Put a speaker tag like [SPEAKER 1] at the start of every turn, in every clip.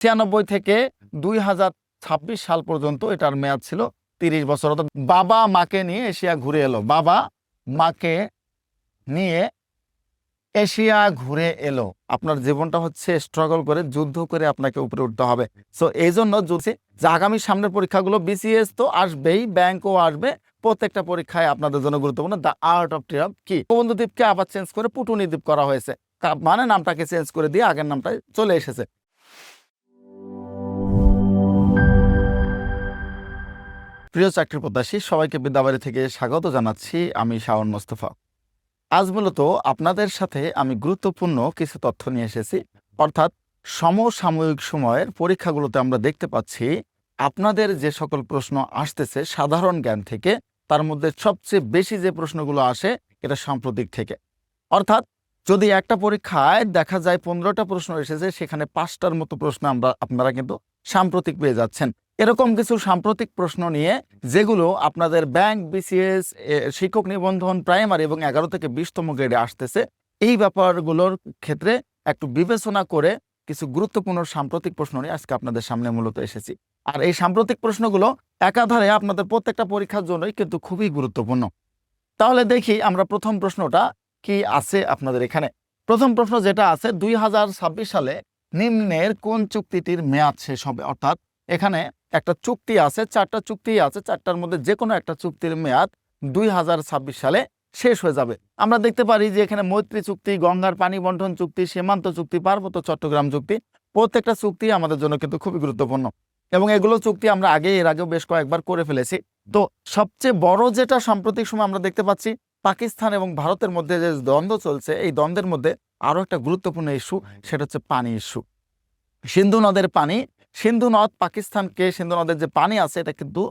[SPEAKER 1] ছিয়ানব্বই থেকে দুই হাজার ছাব্বিশ সাল পর্যন্ত এটার মেয়াদ ছিল তিরিশ বছর। অর্থাৎ বাবা মাকে নিয়ে এশিয়া ঘুরে এলো। বাবা মাকে নিয়ে এশিয়া ঘুরে এলো। আপনার জীবনটা হচ্ছে স্ট্রাগল করে, যুদ্ধ করে আপনাকে উপরে উঠতে হবে। সো এই জন্য যদি যে আগামী সামনের পরীক্ষাগুলো বিসিএস তো আসবেই ব্যাংকও আসবে। প্রত্যেকটা পরীক্ষায় আপনাদের জন্য গুরুত্বপূর্ণ। দ্য আর্ট অফ ট্রিয়াম কি? বন্ধুদ্বীপকে আবার চেঞ্জ করে পুটুনি দ্বীপ করা হয়েছে। মানে নামটাকে চেঞ্জ করে দিয়ে আগের নামটা চলে এসেছে। প্রিয় চাকরি প্রত্যাশী, সবাইকে বিদ্যাবাড়ি থেকে স্বাগত জানাচ্ছি আমি শাওন মোস্তফা। আজ মূলত আপনাদের সাথে আমি গুরুত্বপূর্ণ কিছু তথ্য নিয়ে এসেছি। অর্থাৎ সমসাময়িক সময়ের পরীক্ষাগুলোতে আমরা দেখতে পাচ্ছি, আপনাদের যে সকল প্রশ্ন আসতেছে সাধারণ জ্ঞান থেকে, তার মধ্যে সবচেয়ে বেশি যে প্রশ্নগুলো আসে, এটা সাম্প্রতিক থেকে। অর্থাৎ যদি একটা পরীক্ষায় দেখা যায় পনেরোটা প্রশ্ন এসেছে, সেখানে পাঁচটার মতো প্রশ্ন আমরা, আপনারা কিন্তু সাম্প্রতিক পেয়ে যাচ্ছেন। এরকম কিছু সাম্প্রতিক প্রশ্ন নিয়ে, যেগুলো আপনাদের ব্যাংক, বিসিএস শিক্ষক নিবন্ধন, প্রাইমারি এবং এগারো থেকে বিশতম গ্রেডে আসতেছে। এই ব্যাপারগুলোর ক্ষেত্রে একটু বিবেচনা করে কিছু গুরুত্বপূর্ণ সাম্প্রতিক প্রশ্ন নিয়ে আজকে আপনাদের সামনে মূলত এসেছি। আর এই সাম্প্রতিক প্রশ্নগুলো একাধারে আপনাদের প্রত্যেকটা পরীক্ষার জন্যই কিন্তু খুবই গুরুত্বপূর্ণ। তাহলে দেখি আমরা প্রথম প্রশ্নটা কি আছে আপনাদের এখানে। প্রথম প্রশ্ন যেটা আছে, দুই হাজার ছাব্বিশ সালে নিম্নের কোন চুক্তিটির মেয়াদ শেষ হবে? অর্থাৎ এখানে একটা চুক্তি আছে, চারটা চুক্তি আছে, চারটার মধ্যে যে কোনো একটা চুক্তির মেয়াদ দুই হাজার ছাব্বিশ সালে শেষ হয়ে যাবে। আমরা দেখতে পারি যে এখানে মৈত্রী চুক্তি, গঙ্গার পানি বন্টন চুক্তি, সীমান্ত চুক্তি, পার্বত্য চট্টগ্রাম চুক্তি, প্রত্যেকটা চুক্তি আমাদের জন্য কিন্তু খুবই গুরুত্বপূর্ণ। এবং এগুলো চুক্তি আমরা আগে এর আগেও বেশ কয়েকবার করে ফেলেছি। তো সবচেয়ে বড় যেটা সাম্প্রতিক সময় আমরা দেখতে পাচ্ছি, পাকিস্তান এবং ভারতের মধ্যে যে দ্বন্দ্ব চলছে, এই দ্বন্দ্বের মধ্যে আরও একটা গুরুত্বপূর্ণ ইস্যু সেটা হচ্ছে পানি ইস্যু সিন্ধু নদের পানি সিন্ধু নদ পাকিস্তানকে, সিন্ধু নদের যে পানি আছে, এটা কিন্তু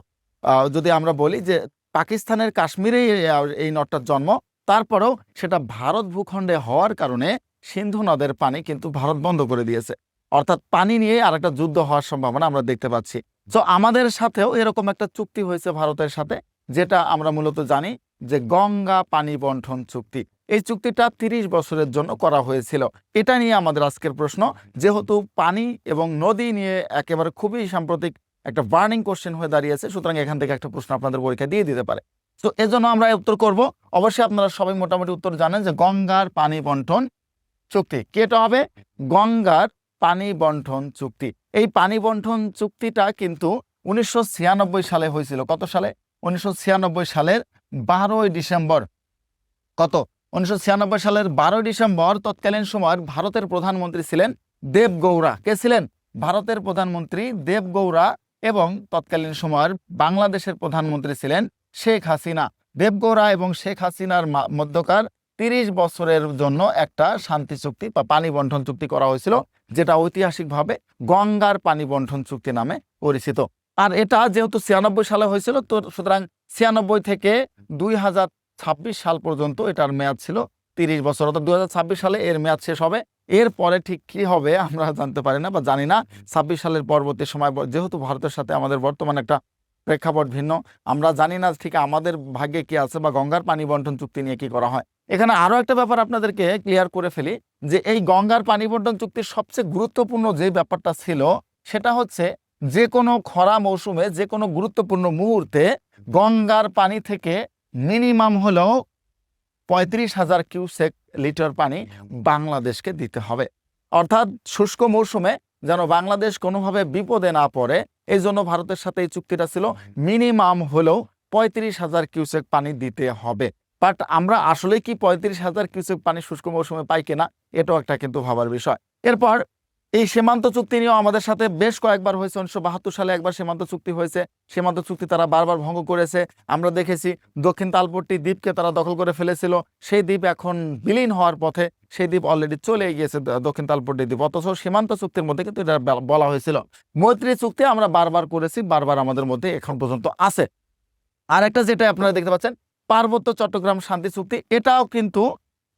[SPEAKER 1] যদি আমরা বলি যে পাকিস্তানের কাশ্মীরেই এই- নদটার জন্ম, তারপরেও সেটা ভারত ভূখণ্ডে হওয়ার কারণে সিন্ধু নদের পানি কিন্তু ভারত বন্ধ করে দিয়েছে। অর্থাৎ পানি নিয়ে আরেকটা যুদ্ধ হওয়ার সম্ভাবনা আমরা দেখতে পাচ্ছি। তো আমাদের সাথেও এরকম একটা চুক্তি হয়েছে ভারতের সাথে, যেটা আমরা মূলত জানি যে গঙ্গা পানি বন্টন চুক্তি। এই চুক্তিটা তিরিশ বছরের জন্য করা হয়েছিল। এটা নিয়ে আমাদের আজকের প্রশ্ন, যেহেতু পানি এবং নদী নিয়ে একেবারে খুবই সাম্প্রতিক একটা বার্নিং কোশ্চেন হয়ে দাঁড়িয়েছে, সুতরাং এখান থেকে একটা প্রশ্ন আপনাদের পরীক্ষা দিয়ে দিতে পারে। তো এজন্য আমরা উত্তর করব। অবশ্যই আপনারা সবাই মোটামুটি উত্তর জানেন যে গঙ্গার পানি বন্টন চুক্তি। কেটা হবে? গঙ্গার পানি বন্টন চুক্তি। এই পানি বন্টন চুক্তিটা কিন্তু উনিশশো ছিয়ানব্বই সালে হয়েছিল। কত সালে? উনিশশো ছিয়ানব্বই সালের বারোই ডিসেম্বর। কত? উনিশশো ছিয়ানব্বই সালের বারোই ডিসেম্বর তৎকালীন সময়ের ভারতের প্রধানমন্ত্রী ছিলেন দেবগৌড়া কে ছিলেন? ভারতের প্রধানমন্ত্রী দেবগৌড়া এবং তৎকালীন সময়ের বাংলাদেশের প্রধানমন্ত্রী ছিলেন শেখ হাসিনা। দেবগৌড়া এবং শেখ হাসিনার মধ্যকার তিরিশ বছরের জন্য একটা শান্তি চুক্তি বা পানি বন্টন চুক্তি করা হয়েছিল, যেটা ঐতিহাসিকভাবে গঙ্গার পানি বন্টন চুক্তি নামে পরিচিত। আর এটা যেহেতু ছিয়ানব্বই সালে হয়েছিল, তো সুতরাং ছিয়ানব্বই থেকে দুই হাজার ছাব্বিশ সাল পর্যন্ত এটার মেয়াদ ছিল তিরিশ বছর। অর্থাৎ দুই সালে এর মেয়াদ শেষ হবে। এর পরে ঠিক কি হবে আমরা জানতে পারি না বা জানি না। ছাব্বিশ সালের পরবর্তী সময় যেহেতু ভারতের সাথে আমাদের বর্তমান একটা প্রেক্ষাপট ভিন্ন আমরা জানি না ঠিক আমাদের ভাগ্যে কি আছে বা গঙ্গার পানি বন্টন চুক্তি নিয়ে কি করা হয়। এখানে আরও একটা ব্যাপার আপনাদেরকে ক্লিয়ার করে ফেলি যে এই গঙ্গার পানি বন্টন চুক্তির সবচেয়ে গুরুত্বপূর্ণ যে ব্যাপারটা ছিল সেটা হচ্ছে যে কোনো খরা মৌসুমে যে কোনো গুরুত্বপূর্ণ মুহূর্তে গঙ্গার পানি থেকে মিনিমাম হলেও পঁয়ত্রিশ হাজার কিউসেক লিটার পানি বাংলাদেশকে দিতে হবে। অর্থাৎ শুষ্ক মৌসুমে যেন বাংলাদেশ কোনোভাবে বিপদে না পড়ে এই জন্য ভারতের সাথে এই চুক্তিটা ছিল মিনিমাম হলেও পঁয়ত্রিশ হাজার কিউসেক পানি দিতে হবে। বাট আমরা আসলে কি পঁয়ত্রিশ হাজার কিউসেক পানি শুষ্ক মৌসুমে পাই কিনা এটাও একটা কিন্তু ভাবার বিষয়। এরপর এই সীমান্ত চুক্তি নিয়েও আমাদের সাথে বেশ কয়েকবার হয়েছে, উনিশশো বাহাত্তর সালে একবার সীমান্ত চুক্তি হয়েছে। সীমান্ত চুক্তি তারা বারবার ভঙ্গ করেছে। আমরা দেখেছি দক্ষিণ তালপট্টি দ্বীপকে তারা দখল করে ফেলেছিল। সেই দ্বীপ এখন বিলীন হওয়ার পথে সেই দ্বীপ অলরেডি চলে গিয়েছে দক্ষিণ তালপট্টি দ্বীপ। অথচ সীমান্ত চুক্তির মধ্যে কিন্তু এটা বলা হয়েছিল। মৈত্রী চুক্তি আমরা বারবার করেছি, বারবার আমাদের মধ্যে এখন পর্যন্ত আছে। আর একটা যেটা আপনারা দেখতে পাচ্ছেন, পার্বত্য চট্টগ্রাম শান্তি চুক্তি, এটাও কিন্তু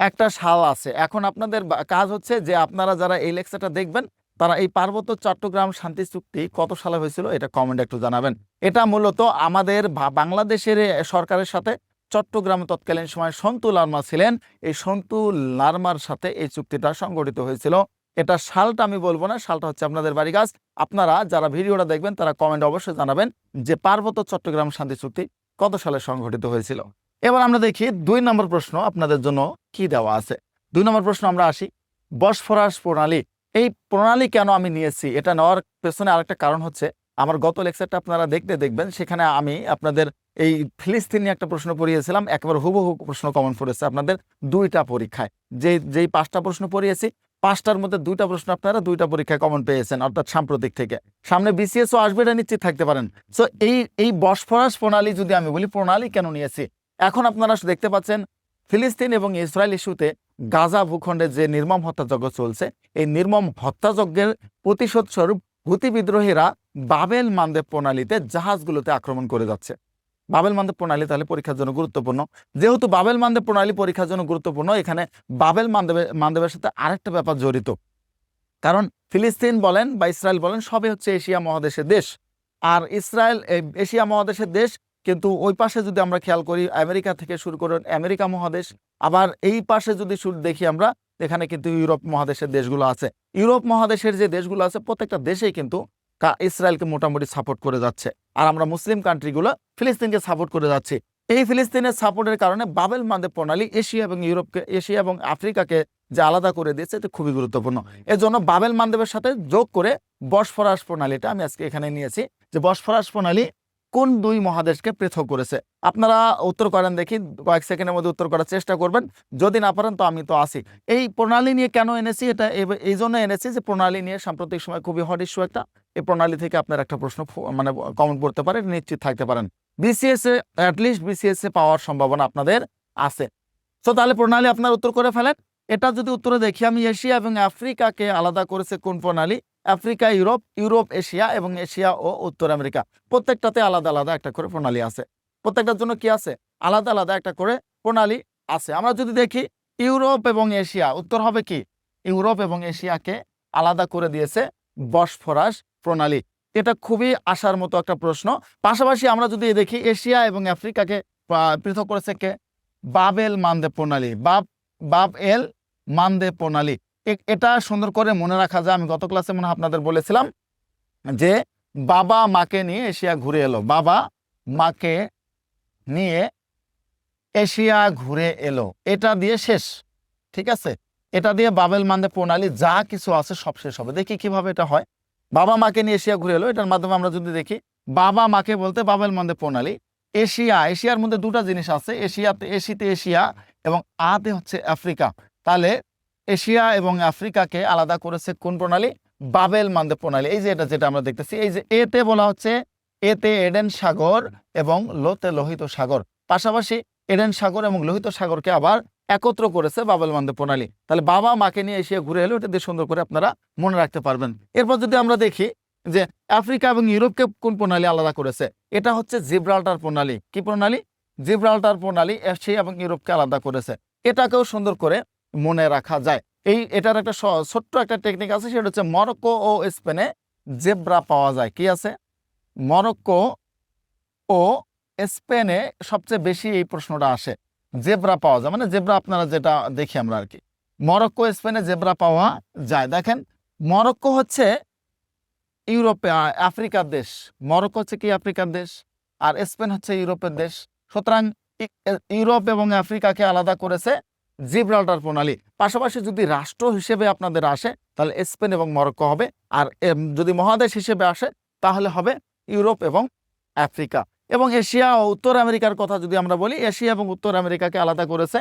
[SPEAKER 1] একটা শাল আছে। এখন আপনাদের কাজ হচ্ছে যে আপনারা যারা এই লেকচারটা দেখবেন, তারা এই পার্বত্য চট্টগ্রাম শান্তি চুক্তি কত সালে হয়েছিল এটা কমেন্টে একটু জানাবেন। এটা মূলত আমাদের বাংলাদেশের সরকারের সাথে চট্টগ্রামে তৎকালীন সময় সন্তু লার্মা ছিলেন। এই সন্তু লার্মার সাথে এই চুক্তিটা সংগঠিত হয়েছিল। এটা সালটা আমি বলব না সালটা হচ্ছে আপনাদের বাড়ি গাছ আপনারা যারা ভিডিওটা দেখবেন, তারা কমেন্ট অবশ্যই জানাবেন যে পার্বত্য চট্টগ্রাম শান্তি চুক্তি কত সালে সংঘটিত হয়েছিল। এবার আমরা দেখি দুই নম্বর প্রশ্ন আপনাদের জন্য কি দেওয়া আছে। দুই নম্বর প্রশ্ন আমরা আসি, বসফরাস প্রণালী, এই প্রণালী কেন আমি নিয়েছি? এটা নেওয়ার পেছনে আরেকটা কারণ হচ্ছে, আমার গত লেকচারটা আপনারা দেখতে দেখবেন, সেখানে আমি আপনাদের এই ফিলিস্তিন নিয়ে একটা প্রশ্ন পড়িয়েছিলাম একবার হুবহু প্রশ্ন কমন পড়েছে আপনাদের দুইটা পরীক্ষায়। যে, যেই পাঁচটা প্রশ্ন পড়িয়েছি, পাঁচটার মধ্যে দুইটা প্রশ্ন আপনারা দুইটা পরীক্ষায় কমন পেয়েছেন, অর্থাৎ সাম্প্রতিক থেকে। সামনে বিসিএসও আসবে, এটা নিশ্চিত থাকতে পারেন। সো এই এই বসফরাস প্রণালী যদি আমি বলি, প্রণালী কেন নিয়েছি? এখন আপনারা দেখতে পাচ্ছেন, ফিলিস্তিন এবং ইসরায়েল ইস্যুতে গাজা ভূখণ্ডে যে নির্মম হত্যাযজ্ঞ চলছে, এই নির্মম হত্যাযজ্ঞের প্রতিশোধ স্বরূপ হুতি বিদ্রোহীরা বাবেল মানদেব প্রণালীতে জাহাজগুলোতে আক্রমণ করে যাচ্ছে। বাবেল মানদেব প্রণালী তাহলে পরীক্ষার জন্য গুরুত্বপূর্ণ। যেহেতু বাবেল মানদেব প্রণালী পরীক্ষার জন্য গুরুত্বপূর্ণ, এখানে বাবেল মানদেবের মানদেবের সাথে আরেকটা ব্যাপার জড়িত। কারণ ফিলিস্তিন বলেন বা ইসরায়েল বলেন, সবই হচ্ছে এশিয়া মহাদেশের দেশ। আর ইসরায়েল এশিয়া মহাদেশের দেশ কিন্তু ওই পাশে যদি আমরা খেয়াল করি, আমেরিকা থেকে শুরু করে আমেরিকা মহাদেশ, আবার এই পাশে যদি শুরু দেখি আমরা, এখানে কিন্তু ইউরোপ মহাদেশের দেশগুলো আছে। ইউরোপ মহাদেশের যে দেশগুলো আছে, প্রত্যেকটা দেশেই কিন্তু ইসরায়েলকে মোটামুটি সাপোর্ট করে যাচ্ছে। আর আমরা মুসলিম কান্ট্রিগুলো ফিলিস্তিনকে সাপোর্ট করে যাচ্ছি। এই ফিলিস্তিনের সাপোর্টের কারণে বাবেল মানদেব প্রণালী এশিয়া এবং ইউরোপকে, এশিয়া এবং আফ্রিকাকে যে আলাদা করে দিয়েছে এটা খুবই গুরুত্বপূর্ণ। এজন্য বাবেল মানদেবের সাথে যোগ করে বসফরাস প্রণালীটা আমি আজকে এখানে নিয়েছি। যে বসফরাস প্রণালী কোন দুই মহাদেশকে পৃথক করেছে? আপনারা উত্তর করেন দেখি, কয়েক সেকেন্ডের মধ্যে উত্তর করার চেষ্টা করবেন। যদি না পারেন তো আমি তো আসি এই প্রণালী নিয়ে কেন এনেছি? এটা এই জন্য এনেছি যে প্রণালী নিয়ে সাম্প্রতিক সময় খুবই হট ইস্যু একটা। এই প্রণালী থেকে আপনার একটা প্রশ্ন মানে কমন করতে পারে নিশ্চিত থাকতে পারেন। বিসিএস এ বিসিএস এ পাওয়ার সম্ভাবনা আপনাদের আছে। তো তাহলে প্রণালী আপনার উত্তর করে ফেলেন। এটা যদি উত্তরে দেখি, আমি এশিয়া এবং আফ্রিকাকে আলাদা করেছে কোন প্রণালী? আফ্রিকা, ইউরোপ ইউরোপ, এশিয়া এবং এশিয়া ও উত্তর আমেরিকা। প্রত্যেকটাতে আলাদা আলাদা একটা করে প্রণালী আছে। প্রত্যেকটার জন্য কি আছে? আলাদা আলাদা একটা করে প্রণালী আছে। আমরা যদি দেখি, ইউরোপ এবং এশিয়া, উত্তর হবে কি? ইউরোপ এবং এশিয়াকে আলাদা করে দিয়েছে বসফরাস প্রণালী। এটা খুবই আসার মতো একটা প্রশ্ন। পাশাপাশি আমরা যদি দেখি, এশিয়া এবং আফ্রিকাকে পৃথক করেছে কে? বাবেল মানদে প্রণালী। বাব বাব এল মানদে প্রণালী। এটা সুন্দর করে মনে রাখা যায়। আমি গত ক্লাসে মনে আপনাদের বলেছিলাম যে বাবা মাকে নিয়ে এশিয়া ঘুরে এলো। বাবা মাকে নিয়ে এশিয়া ঘুরে এলো। এটা দিয়ে শেষ, ঠিক আছে? এটা দিয়ে বাবেল মান্দে প্রণালী যা কিছু আছে সব শেষ হবে। দেখি কীভাবে এটা হয়। বাবা মাকে নিয়ে এশিয়া ঘুরে এলো। এটার মাধ্যমে আমরা যদি দেখি, বাবা মাকে বলতে বাবেল মানদে প্রণালী। এশিয়া, এশিয়ার মধ্যে দুটো জিনিস আছে। এশিয়াতে, এশিতে এশিয়া এবং আতে হচ্ছে আফ্রিকা। তাহলে এশিয়া এবং আফ্রিকাকে আলাদা করেছে কোন প্রণালী? বাবেল মান্দে প্রণালী। এই যে এটা যেটা আমরা দেখতেছি, এই যে এতে বলা হচ্ছে এতে এডেন সাগর এবং লোতে লোহিত সাগর। পাশাপাশি এডেন সাগর এবং লোহিত সাগরকে আবার একত্র করেছে বাবেল মান্দে প্রণালী। তাহলে বাবা মাকে নিয়ে এশিয়া ঘুরে এলো, এটা দিয়ে সুন্দর করে আপনারা মনে রাখতে পারবেন। এরপর যদি আমরা দেখি যে আফ্রিকা এবং ইউরোপকে কোন প্রণালী আলাদা করেছে, এটা হচ্ছে জিব্রাল্টার প্রণালী। কি প্রণালী? জিব্রাল্টার প্রণালী এশিয়া এবং ইউরোপকে আলাদা করেছে। এটাকেও সুন্দর করে মনে রাখা যায়। এই, এটার একটা ছোট্ট একটা টেকনিক আছে, সেটা হচ্ছে মরক্কো ও স্পেনে জেব্রা পাওয়া যায়। কি আছে? মরক্কো ও স্পেনে সবচেয়ে বেশি এই প্রশ্নটা আসে। জেব্রা পাওয়া যায় মানে জেব্রা আপনারা যেটা দেখি আমরা আর কি। মরক্কো স্পেনে জেব্রা পাওয়া যায়। দেখেন, মরক্কো হচ্ছে ইউরোপে আফ্রিকার দেশ। মরক্কো হচ্ছে কি আফ্রিকার দেশ? আর স্পেন হচ্ছে ইউরোপের দেশ। সুতরাং ইউরোপ এবং আফ্রিকাকে আলাদা করেছে জিব্রাল্টার প্রণালী। পাশাপাশি যদি রাষ্ট্র হিসেবে আপনাদের আসে, তাহলে স্পেন এবং মরক্কো হবে। আর যদি মহাদেশ হিসেবে আসে, তাহলে হবে ইউরোপ এবং আফ্রিকা। এবং এশিয়া ও উত্তর আমেরিকার কথা যদি আমরা বলি, এশিয়া এবং উত্তর আমেরিকাকে আলাদা করেছে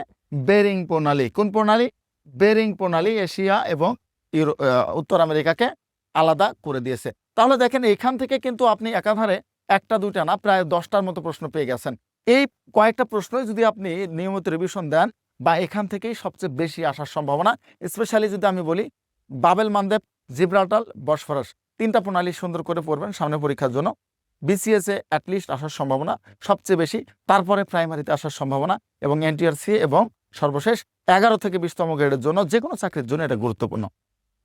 [SPEAKER 1] বেরিং প্রণালী। কোন প্রণালী? বেরিং প্রণালী এশিয়া এবং ইউরো উত্তর আমেরিকাকে আলাদা করে দিয়েছে। তাহলে দেখেন, এখান থেকে কিন্তু আপনি একাধারে একটা, দুইটা না, প্রায় দশটার মতো প্রশ্ন পেয়ে গেছেন। এই কয়েকটা প্রশ্নই যদি আপনি নিয়মিত রিভিশন দেন বা এখান থেকেই সবচেয়ে বেশি আসার সম্ভাবনা স্পেশালি যদি আমি বলি বাবেল মানদেব জিব্রাটাল বসফরাস, তিনটা প্রণালী সুন্দর করে পড়বেন সামনে পরীক্ষার জন্য। বিসিএস অ্যাটলিস্ট আসার সম্ভাবনা সবচেয়ে বেশি, তারপরে প্রাইমারিতে আসার সম্ভাবনা এবং এনটিআরসি এবং সর্বশেষ এগারো থেকে বিশতম গ্রেডের জন্য যে কোনো চাকরির জন্য এটা গুরুত্বপূর্ণ।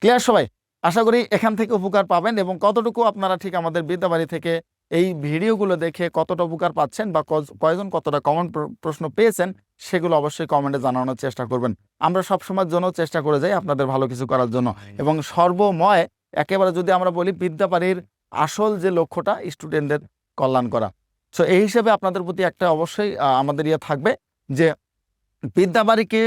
[SPEAKER 1] ক্লিয়ার সবাই? আশা করি এখান থেকে উপকার পাবেন এবং কতটুকু আপনারা ঠিক আমাদের বিদ্যাবাড়ি থেকে এই ভিডিওগুলো দেখে কতটা উপকার পাচ্ছেন বা কয়জন কতটা কমন প্রশ্ন পেয়েছেন সেগুলো অবশ্যই কমেন্টে জানানোর চেষ্টা করবেন। আমরা সবসময়ের জন্য চেষ্টা করে যাই আপনাদের ভালো কিছু করার জন্য। এবং সর্বময় একেবারে যদি আমরা বলি বিদ্যাবাড়ির আসল যে লক্ষ্যটা স্টুডেন্টদের কল্যাণ করা। সো এই হিসেবে আপনাদের প্রতি একটা অবশ্যই আমাদের ইয়ে থাকবে যে বিদ্যাবাড়িকে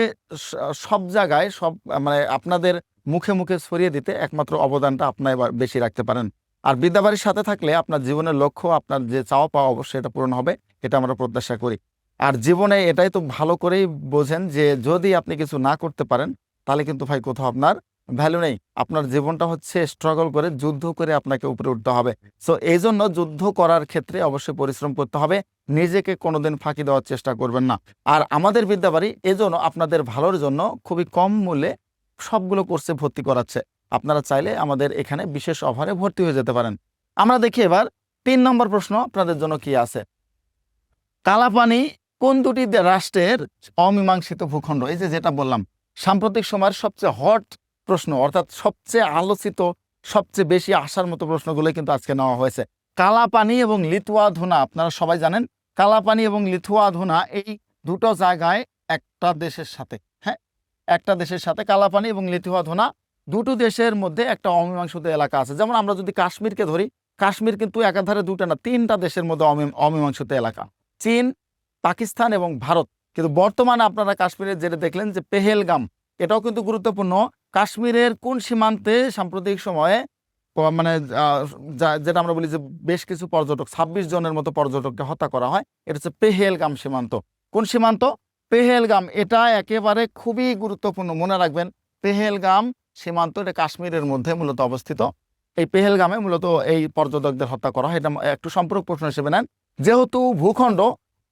[SPEAKER 1] সব জায়গায় সব মানে আপনাদের মুখে মুখে ছড়িয়ে দিতে একমাত্র অবদানটা আপনার বেশি রাখতে পারেন। আর বিদ্যাবাড়ির সাথে থাকলে আপনার জীবনের লক্ষ্য, আপনার যে চাওয়া পাওয়া অবশ্যই এটা পূরণ হবে, এটা আমরা প্রত্যাশা করি। আর জীবনে এটাই তো ভালো করেই বোঝেন যে যদি আপনি কিছু না করতে পারেন, তাহলে কিন্তু ভাই কোথাও আপনার ভ্যালু নেই। আপনার জীবনটা হচ্ছে স্ট্রাগল করে, যুদ্ধ করে আপনাকে উপরে উঠতে হবে। সো এই জন্য যুদ্ধ করার ক্ষেত্রে অবশ্যই পরিশ্রম করতে হবে। নিজেকে কোনোদিন ফাঁকি দেওয়ার চেষ্টা করবেন না। আর আমাদের বিদ্যাবাড়ি এজন্য আপনাদের ভালোর জন্য খুবই কম মূল্যে সবগুলো কোর্সে ভর্তি করাচ্ছে। আপনারা চাইলে আমাদের এখানে বিশেষ অফারে ভর্তি হয়ে যেতে পারেন। আমরা দেখি এবার, তিন নম্বর প্রশ্ন আপনাদের জন্য কি আছে? কালাপানি কোন দুটি রাষ্ট্রের অমীমাংসিত ভূখণ্ড? এই যে যেটা বললাম, সাম্প্রতিক সময়ের সবচেয়ে হট প্রশ্ন, অর্থাৎ সবচেয়ে আলোচিত, সবচেয়ে বেশি আসার মতো প্রশ্নগুলো কিন্তু আজকে নেওয়া হয়েছে। কালাপানি এবং লিথুয়াধুনা আপনারা সবাই জানেন, কালাপানি এবং লিথুয়াধুনা এই দুটো জায়গায় একটা দেশের সাথে হ্যাঁ? একটা দেশের সাথে কালাপানি এবং লিথুয়াধুনা দুটো দেশের মধ্যে একটা অমীমাংসিত এলাকা আছে। যেমন আমরা যদি কাশ্মীরকে ধরি, কাশ্মীর কিন্তু একাধারে দুটো না, তিনটা দেশের মধ্যে অমী- অমীমাংসিত এলাকা। চীন, পাকিস্তান এবং ভারত। কিন্তু বর্তমানে আপনারা কাশ্মীরের যেটা দেখলেন যে পেহেলগাম, এটাও কিন্তু গুরুত্বপূর্ণ। কাশ্মীরের কোন সীমান্তে সাম্প্রতিক সময়ে মানে যেটা আমরা বলি যে বেশ কিছু পর্যটক, ছাব্বিশ জনের মতো পর্যটককে হত্যা করা হয়, এটা হচ্ছে পেহেলগাম সীমান্ত। কোন সীমান্ত? পেহেলগাম, এটা একেবারে খুবই গুরুত্বপূর্ণ। মনে রাখবেন, পেহেলগাম সীমান্ত এটা কাশ্মীরের মধ্যে মূলত অবস্থিত। এই পেহেলগামে মূলত এই পর্যটকদের হত্যা করা হয়। এটা একটু সম্পর্ক প্রশ্ন হিসেবে নেন। যেহেতু ভূখণ্ড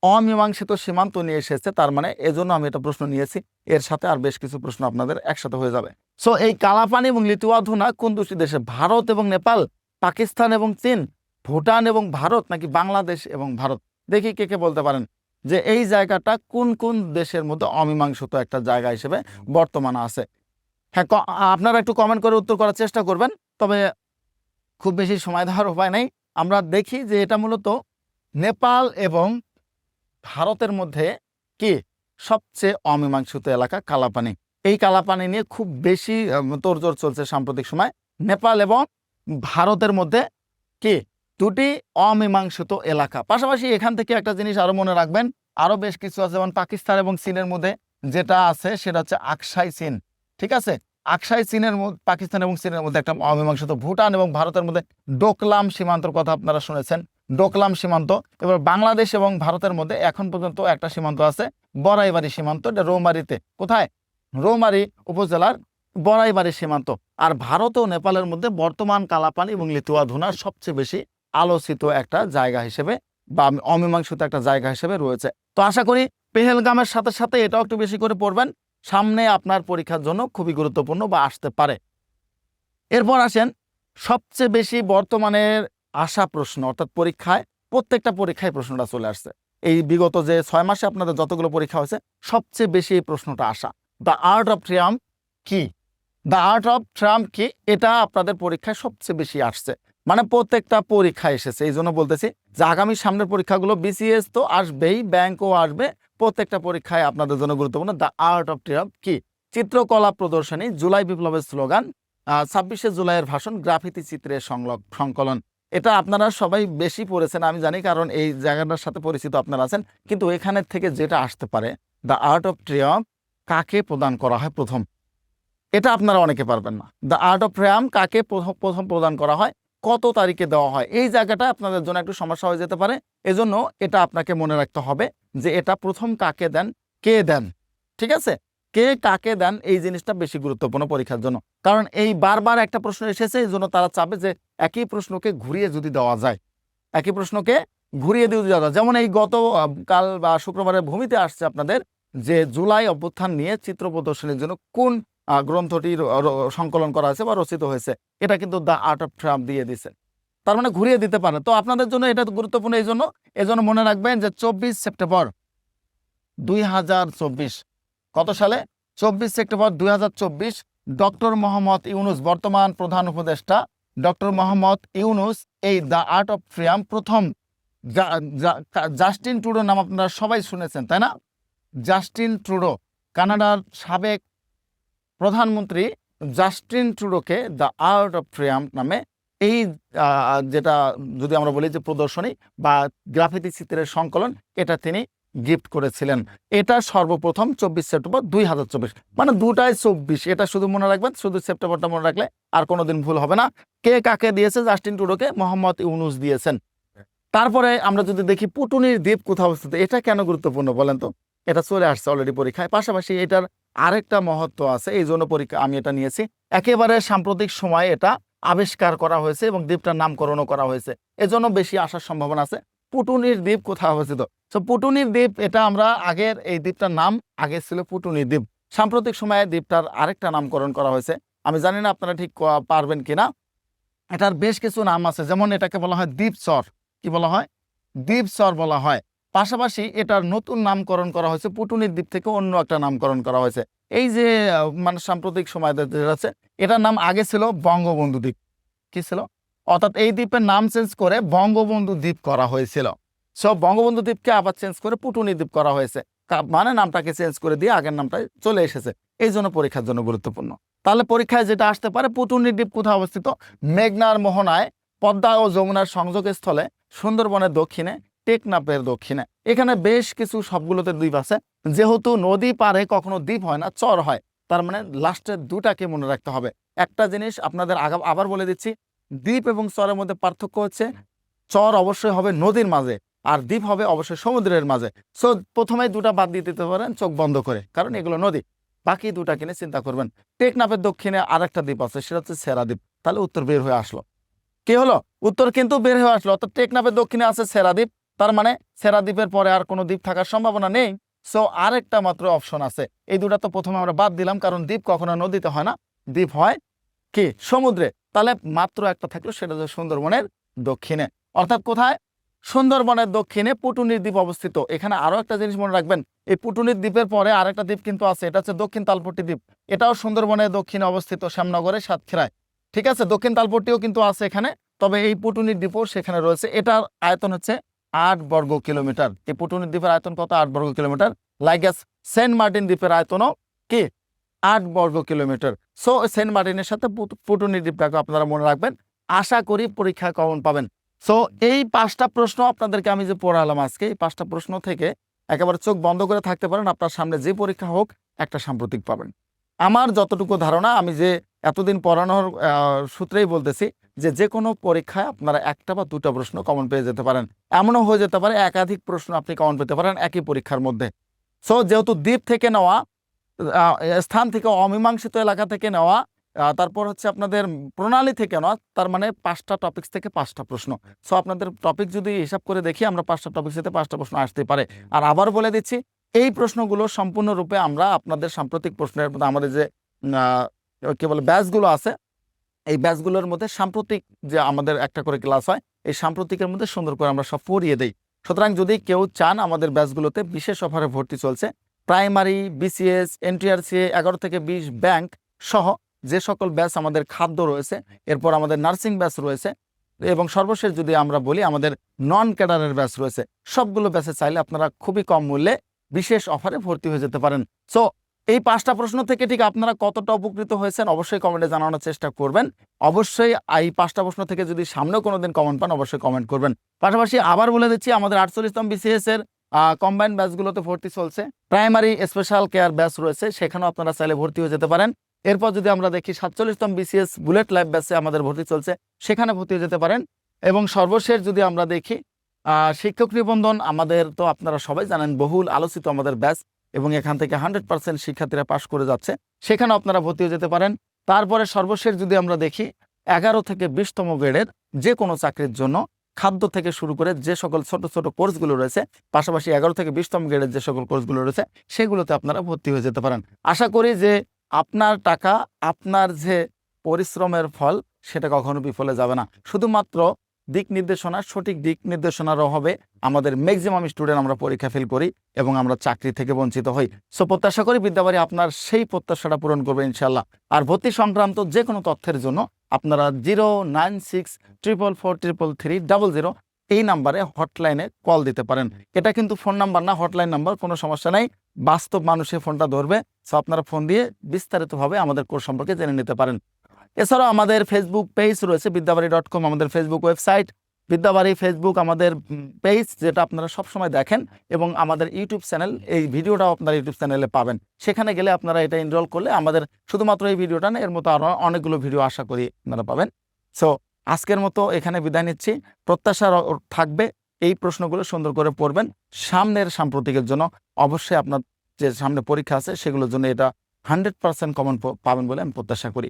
[SPEAKER 1] অমীমাংসিত সীমান্ত নিয়ে এসেছে তার মানে এজন্য আমি এটা প্রশ্ন নিয়েছি। এর সাথে আর বেশ কিছু প্রশ্ন আপনাদের একসাথে হয়ে যাবে। সো এই কালাপানি এবং লিটুয়াধুনা কোন দুটি দেশে? ভারত এবং নেপাল পাকিস্তান এবং চীন ভুটান এবং ভারত নাকি বাংলাদেশ এবং ভারত? দেখি কে কে বলতে পারেন যে এই জায়গাটা কোন কোন দেশের মধ্যে অমীমাংসিত একটা জায়গা হিসেবে বর্তমানে আছে। হ্যাঁ আপনারা একটু কমেন্ট করে উত্তর করার চেষ্টা করবেন, তবে খুব বেশি সময় দেওয়ার উপায় নেই। আমরা দেখি যে এটা মূলত নেপাল এবং ভারতের মধ্যে কি সবচেয়ে অমীমাংসিত এলাকা? কালাপানি। এই কালাপানি নিয়ে খুব বেশি তোড়জোড় চলছে সাম্প্রতিক সময়। নেপাল এবং ভারতের মধ্যে কি দুটি অমীমাংসিত এলাকা। পাশাপাশি এখান থেকে একটা জিনিস আরও মনে রাখবেন আরও বেশ কিছু আছে যেমন পাকিস্তান এবং চীনের মধ্যে যেটা আছে সেটা হচ্ছে আকসাই চীন। ঠিক আছে? আকসাই চীনের মধ্যে পাকিস্তান এবং চীনের মধ্যে একটা অমীমাংসিত ভুটান এবং ভারতের মধ্যে ডোকলাম সীমান্তর কথা আপনারা শুনেছেন। ডোকলাম সীমান্ত। এবার বাংলাদেশ এবং ভারতের মধ্যে এখন পর্যন্ত একটা সীমান্ত আছে, বড়াইবাড়ি সীমান্ত। এটা রৌমারিতে। কোথায়? রৌমারি উপজেলার বড়াইবাড়ি সীমান্ত। আর ভারত ও নেপালের মধ্যে বর্তমান কালাপানি এবং লিথুয়াধুনার সবচেয়ে বেশি আলোচিত একটা জায়গা হিসেবে বা অমীমাংসিত একটা জায়গা হিসেবে রয়েছে। তো আশা করি পেহেলগামের সাথে সাথে এটাও একটু বেশি করে পড়বেন। সামনে আপনার পরীক্ষার জন্য খুবই গুরুত্বপূর্ণ বা আসতে পারে। এরপর আসেন সবচেয়ে বেশি বর্তমানের আসা প্রশ্ন, অর্থাৎ পরীক্ষায়, প্রত্যেকটা পরীক্ষায় প্রশ্নটা চলে আসছে। এই বিগত যে ছয় মাসে আপনাদের যতগুলো পরীক্ষা হয়েছে, সবচেয়ে বেশি এই প্রশ্নটা আসা। দ্য আর্ট অফ ট্রিয়াম কি? দ্য আর্ট অফ ট্রাম্প কি? এটা আপনাদের পরীক্ষায় সবচেয়ে বেশি আসছে। মানে প্রত্যেকটা পরীক্ষা এসেছে, এই জন্য বলতেছি যে আগামী সামনের পরীক্ষাগুলো বিসিএস তো আসবেই, ব্যাংকও আসবে। প্রত্যেকটা পরীক্ষায় আপনাদের জন্য গুরুত্বপূর্ণ দ্য আর্ট অফ ট্রিয়াম কি? চিত্রকলা প্রদর্শনী, জুলাই বিপ্লবের স্লোগান ছাব্বিশে জুলাইয়ের ভাষণ, গ্রাফিতি চিত্রের সংলগ, সংকলন। এটা আপনারা সবাই বেশি পড়েছেন, আমি জানি, কারণ এই জায়গাটার সাথে পরিচিত আপনারা আছেন, কিন্তু এখানের থেকে যেটা আসতে পারে দ্য আর্ট অফ ট্রিয়াম কাকে প্রদান করা হয় প্রথম? এটা আপনারা অনেকে পারবেন না। দ্য আর্ট অফ ট্রিয়াম কাকে প্রথম প্রদান করা হয়? কত তারিখে দেওয়া হয়? এই জায়গাটা আপনাদের জন্য একটু সমস্যা হয়ে যেতে পারে। এজন্য এটা আপনাকে মনে রাখতে হবে যে এটা প্রথম কাকে দেন, কে দেন, ঠিক আছে? কে কাকে দেন এই জিনিসটা বেশি গুরুত্বপূর্ণ পরীক্ষার জন্য। কারণ এই বারবার একটা প্রশ্ন এসেছে এই জন্য তারা চাবে যে একই প্রশ্নকে ঘুরিয়ে যদি দেওয়া যায়, একই প্রশ্নকে ঘুরিয়ে দিয়ে দেওয়া যেমন এই গত কাল বা শুক্রবারের ভূমিতে আসছে আপনাদের যে জুলাই অভ্যুত্থান নিয়ে চিত্র প্রদর্শনীর জন্য কোন আহ, গ্রন্থটি র- র- সংকলন করা হয়েছে বা রচিত হয়েছে। এটা কিন্তু দ্য আর্ট অফ ট্রাম্প দিয়ে দিছে। তার মানে ঘুরিয়ে দিতে পারে। তো আপনাদের জন্য এটা গুরুত্বপূর্ণ এই জন্য এই জন্য মনে রাখবেন যে চব্বিশ সেপ্টেম্বর দুই হাজার চব্বিশ কত সালে? চব্বিশ সেপ্টেম্বর দুই হাজার চব্বিশ ডক্টর মোহাম্মদ ইউনুস বর্তমান প্রধান উপদেষ্টা ডক্টর মোহাম্মদ ইউনুস এই দ্য আর্ট অফ ফ্রিয়াম প্রথম জাস্টিন ট্রুডো নাম আপনারা সবাই শুনেছেন তাই না? জাস্টিন ট্রুডো কানাডার সাবেক প্রধানমন্ত্রী জাস্টিন ট্রুডোকে দ্য আর্ট অফ ফ্রিয়াম নামে এই যেটা যদি আমরা বলি যে প্রদর্শনী বা গ্রাফিতি চিত্রের সংকলন, এটা তিনি গিফট করেছিলেন। এটা সর্বপ্রথম চব্বিশ সেপ্টেম্বর দুই হাজার চব্বিশ। মানে দুটাই চব্বিশ। এটা শুধু মনে রাখবেন, শুধু সেপ্টেম্বরটা মনে রাখলে আর কোনোদিন ভুল হবে না। কে কাকে দিয়েছে? জাস্টিন টুডোকে মোহাম্মদ ইউনুস দিয়েছেন। তারপরে আমরা যদি দেখি পুটুনির দ্বীপ কোথাও অবস্থিত এটা কেন গুরুত্বপূর্ণ বলেন তো? এটা চলে আসছে অলরেডি পরীক্ষায়। পাশাপাশি এটার আরেকটা মহত্ব আছে, এই জন্য পরীক্ষা আমি এটা নিয়েছি। একেবারে সাম্প্রতিক সময়ে এটা আবিষ্কার করা হয়েছে এবং দ্বীপটার নামকরণও করা হয়েছে। এজন্য বেশি আসার সম্ভাবনা আছে। পুটুনির দ্বীপ কোথাও অবস্থিত? তো পুটুনির দ্বীপ, এটা আমরা আগের এই দ্বীপটার নাম, আগে ছিল পুটুনি দ্বীপ। সাম্প্রতিক সময়ে দ্বীপটার আরেকটা নামকরণ করা হয়েছে। আমি জানি না আপনারা ঠিক পারবেন কিনা। এটার বেশ কিছু নাম আছে, যেমন এটাকে বলা হয় দ্বীপচর। কি বলা হয়? দ্বীপচর বলা হয়। পাশাপাশি এটার নতুন নামকরণ করা হয়েছে, পুটুনির দ্বীপ থেকে অন্য একটা নামকরণ করা হয়েছে। এই যে মানে সাম্প্রতিক সময় আছে এটার নাম আগে ছিল বঙ্গবন্ধু দ্বীপ। কি ছিল? অর্থাৎ এই দ্বীপের নাম চেঞ্জ করে বঙ্গবন্ধু দ্বীপ করা হয়েছিল। সব বঙ্গবন্ধু দ্বীপকে আবার চেঞ্জ করে পুটুনি দ্বীপ করা হয়েছে। মানে নামটাকে চেঞ্জ করে দিয়ে আগের নামটা চলে এসেছে। এই জন্য পরীক্ষার জন্য গুরুত্বপূর্ণ। তাহলে পরীক্ষায় যেটা আসতে পারে, পুটুনি দ্বীপ কোথায় অবস্থিত? মেঘনার মোহনায় পদ্মা ও যমুনার সংযোগস্থলে সুন্দরবনের দক্ষিণে টেকনাপের দক্ষিণে। এখানে বেশ কিছু সবগুলোতে দ্বীপ আছে। যেহেতু নদী পারে কখনো দ্বীপ হয় না, চর হয়। তার মানে লাস্টের দুটাকে মনে রাখতে হবে। একটা জিনিস আপনাদের আগা আবার বলে দিচ্ছি, দ্বীপ এবং চরের মধ্যে পার্থক্য হচ্ছে, চর অবশ্যই হবে নদীর মাঝে আর দ্বীপ হবে অবশ্যই সমুদ্রের মাঝে। সো প্রথমে দুটা বাদ দিয়ে দিতে পারেন, চোখ বন্ধ করে, কারণ এগুলো নদী। বাকি দুটা কিনে চিন্তা করবেন। টেকনাফের দক্ষিণে আর একটা দ্বীপ আছে, সেটা হচ্ছে সেরা দ্বীপ। তাহলে উত্তর বের হয়ে আসলো। কি হলো? উত্তর কিন্তু বের হয়ে আসলো। অর্থাৎ টেকনাফের দক্ষিণে আছে সেরা দ্বীপ। তার মানে সেরা দ্বীপের পরে আর কোনো দ্বীপ থাকার সম্ভাবনা নেই। সো আরেকটা মাত্র অপশন আছে। এই দুটা তো প্রথমে আমরা বাদ দিলাম, কারণ দ্বীপ কখনো নদীতে হয় না। দ্বীপ হয় কি? সমুদ্রে। তাহলে মাত্র একটা থাকল, সেটা হচ্ছে সুন্দরবনের দক্ষিণে। অর্থাৎ কোথায়? সুন্দরবনের দক্ষিণে পুটুনির দ্বীপ অবস্থিত। এখানে আরও একটা জিনিস মনে রাখবেন, এই পুটুনির দ্বীপের পরে আরেকটা দ্বীপ কিন্তু আছে, এটা হচ্ছে দক্ষিণ তালপট্টি দ্বীপ। এটাও সুন্দরবনের দক্ষিণে অবস্থিত শ্যামনগরে সাতক্ষীরায়। ঠিক আছে, দক্ষিণ তালপট্টিও কিন্তু আছে এখানে, তবে এই পুটুনির দ্বীপও সেখানে রয়েছে। এটার আয়তন হচ্ছে আট বর্গ কিলোমিটার। এই পুটুনির দ্বীপের আয়তন কত? আট বর্গ কিলোমিটার। লাইগাস সেন্ট মার্টিন দ্বীপের আয়তনও কি? আট বর্গ কিলোমিটার। সো সেন্ট মার্টিনের সাথে পুট- পুটুনি দ্বীপটাকে আপনারা মনে রাখবেন। আশা করি পরীক্ষা কমন পাবেন। সো এই পাঁচটা প্রশ্ন আপনাদেরকে আমি যে পড়ালাম আজকে, এই পাঁচটা প্রশ্ন থেকে একেবারে চোখ বন্ধ করে থাকতে পারেন। আপনার সামনে যে পরীক্ষা হোক, একটা সাম্প্রতিক পাবেন। আমার যতটুকু ধারণা, আমি যে এতদিন পড়ানোর সূত্রেই বলতেছি যে যে কোনো পরীক্ষায় আপনারা একটা বা দুটো প্রশ্ন কমন পেয়ে যেতে পারেন। এমনও হয়ে যেতে পারে একাধিক প্রশ্ন আপনি কমন পেতে পারেন একই পরীক্ষার মধ্যে। সো যেহেতু দ্বীপ থেকে নেওয়া স্থান থেকে অমীমাংসিত এলাকা থেকে নেওয়া তারপর হচ্ছে আপনাদের প্রণালী থেকে নেওয়া, তার মানে পাঁচটা টপিক্স থেকে পাঁচটা প্রশ্ন। সো আপনাদের টপিক যদি হিসাব করে দেখি, আমরা পাঁচটা টপিক থেকে পাঁচটা প্রশ্ন আসতে পারে। আর আবার বলে দিচ্ছি, এই প্রশ্নগুলো সম্পূর্ণরূপে আমরা আপনাদের সাম্প্রতিক প্রশ্নের আমাদের যে কি বলে, ব্যাচগুলো আছে। এই ব্যাচগুলোর মধ্যে সাম্প্রতিক যে আমাদের একটা করে ক্লাস হয়, এই সাম্প্রতিকের মধ্যে সুন্দর করে আমরা সব পড়িয়ে দিই। সুতরাং যদি কেউ চান আমাদের ব্যাচগুলোতে বিশেষ অফারে ভর্তি চলছে, প্রাইমারি বিসিএস এনটিআরসি এগারো থেকে বিশ, ব্যাংক সহ যে সকল ব্যাচ আমাদের খাদ্য রয়েছে, এরপর আমাদের নার্সিং ব্যাচ রয়েছে, এবং সর্বশেষ যদি আমরা বলি আমাদের নন ক্যাডারের ব্যাচ রয়েছে, সবগুলো ব্যাচে চাইলে আপনারা খুবই কম মূল্যে বিশেষ অফারে ভর্তি হয়ে যেতে পারেন। সো এই পাঁচটা প্রশ্ন থেকে ঠিক আপনারা কতটা উপকৃত হয়েছেন অবশ্যই কমেন্টে জানানোর চেষ্টা করবেন। অবশ্যই এই পাঁচটা প্রশ্ন থেকে যদি সামনেও কোনোদিন কমেন্ট পান, অবশ্যই কমেন্ট করবেন। পাশাপাশি আবার বলে দিচ্ছি, আমাদের আটচল্লিশতম বিসিএস এর কম্বাইন ব্যাচগুলোতে ভর্তি চলছে। প্রাইমারি স্পেশাল কেয়ার ব্যাচ রয়েছে, সেখানেও আপনারা চাইলে ভর্তি হয়ে যেতে পারেন। এরপর যদি আমরা দেখি, সাতচল্লিশতম বিসিএস বুলেট লাইফ ব্যাচে আমাদের ভর্তি চলছে, সেখানে ভর্তি হয়ে যেতে পারেন। এবং সর্বশেষ যদি আমরা দেখি শিক্ষক নিবন্ধন, আমাদের তো আপনারা সবাই জানেন, বহুল আলোচিত আমাদের ব্যাচ এবং এখান থেকে হান্ড্রেড পার্সেন্ট শিক্ষার্থীরা পাশ করে যাচ্ছে। সেখানে আপনারা ভর্তি হয়ে যেতে পারেন। তারপরে সর্বশেষ যদি আমরা দেখি, এগারো থেকে বিশতম গ্রেডের যে কোনো চাকরির জন্য খাদ্য থেকে শুরু করে যে সকল ছোট ছোট কোর্সগুলো রয়েছে, পাশাপাশি এগারো থেকে বিশতম গ্রেডের যে সকল কোর্সগুলো রয়েছে, সেগুলোতে আপনারা ভর্তি হয়ে যেতে পারেন। আশা করি যে আপনার টাকা, আপনার যে পরিশ্রমের ফল, সেটা কখনো বিফলে যাবে না। শুধুমাত্র দিক নির্দেশনা, সঠিক দিক নির্দেশনারও হবে। আমাদের ম্যাক্সিমাম স্টুডেন্ট আমরা পরীক্ষা ফেল করি এবং আমরা চাকরি থেকে বঞ্চিত হই। সো প্রত্যাশা করি বিদ্যাবাড়ি আপনার সেই প্রত্যাশাটা পূরণ করবে ইনশাল্লাহ আর ভর্তি সংক্রান্ত যে কোনো তথ্যের জন্য আপনারা zero nine six triple four triple three double zero এই নাম্বারে হটলাইনে কল দিতে পারেন। এটা কিন্তু ফোন নাম্বার না হটলাইন নাম্বার কোনো সমস্যা নাই। বাস্তব মানুষে ফোনটা ধরবে। সো আপনারা ফোন দিয়ে বিস্তারিতভাবে আমাদের কোর্স সম্পর্কে জেনে নিতে পারেন। এছাড়াও আমাদের ফেসবুক পেজ রয়েছে, বিদ্যাবাড়ি ডট কম আমাদের ফেসবুক ওয়েবসাইট বিদ্যাবাড়ি ফেসবুক আমাদের পেজ যেটা আপনারা সবসময় দেখেন এবং আমাদের ইউটিউব চ্যানেল এই ভিডিওটাও আপনারা ইউটিউব চ্যানেলে পাবেন। সেখানে গেলে আপনারা এটা এনরোল করলে আমাদের শুধুমাত্র এই ভিডিওটা না, এর মতো আরও অনেকগুলো ভিডিও আশা করি আপনারা পাবেন। সো আজকের মতো এখানে বিদায় নিচ্ছি। প্রত্যাশা থাকবে এই প্রশ্নগুলো সুন্দর করে পড়বেন। সামনের সাম্প্রতিকের জন্য অবশ্যই আপনার যে সামনে পরীক্ষা আছে, সেগুলোর জন্য এটা হান্ড্রেড পার্সেন্ট কমন পাবেন বলে আমি প্রত্যাশা করি।